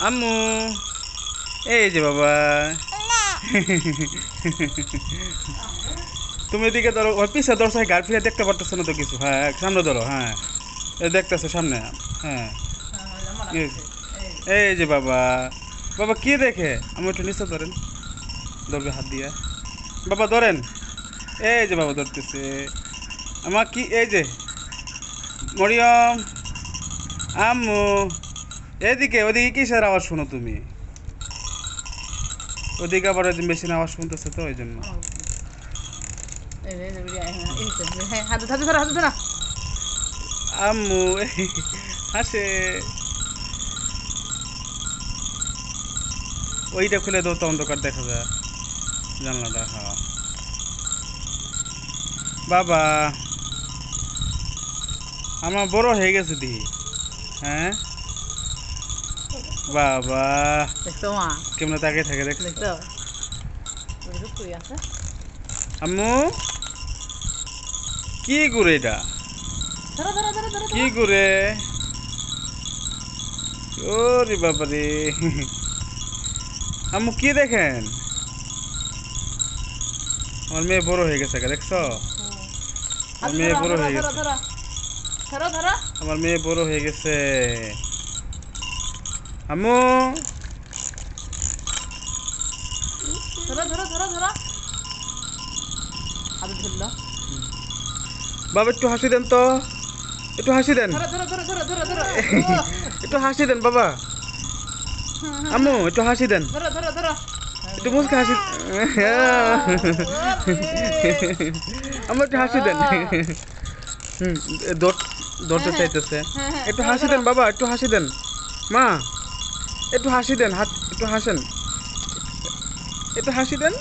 আম্মু এই যে বাবা। তুমি এদিকে ধরো ওর পিছে ধরো গাড়ি ফিরে দেখতে পারতেছো না তো কিছু? হ্যাঁ সামনে ধরো হ্যাঁ। দেখতেছো সামনে হ্যাঁ। এই- এই যে বাবা। বাবা কি দেখে? আমি একটু নিচে ধরেন। ধরবে হাত দিয়ে। বাবা ধরেন। এই যে বাবা ধরতেছে। আমার কি এই যে। মরিয়ম। আম্মু। এদিকে, ওদিকে কিসের আওয়াজ শোনো তুমি? ওদিকে আবার ওই মেশিন আওয়াজ শুনতেছে তো ওই জন্য আম্মু, হাসে। ওইটা খুলে দাও তো, অন্ধকার দেখা যায়। জানলাটা হ্যাঁ। বাবা। আমার বড় হয়ে গেছে দি। হ্যাঁ? বাবা। দেখছ মা? কেমন তাকে থাকে দেখ দেখছ? আছে। আম্মু? কি করে এটা? কি করে ওরে বাবারে। আম্মু কি দেখেন? আমার মেয়ে বড় হয়ে গেছে দেখছ? আমার মেয়ে বড় হয়ে গেছে। আমার মেয়ে বড় হয়ে গেছে। আম্মু। ধরো ধরো ধরো ধরো। হাতে ধরলো। বাবা একটু হাসি দেন তো। একটু হাসি দেন। একটু হাসি দেন বাবা। আম্মু একটু হাসি দেন। একটু মুখে হাসি আমার একটু হাসি দেন। হুম দৌড়- দৌড়তে চাইতেছে। হ্যাঁ, হ্যাঁ, একটু হাসি দেন বাবা একটু হাসি দেন। মা। একটু হাসি দেন হাত একটু হাসেন। একটু হাসি দেন।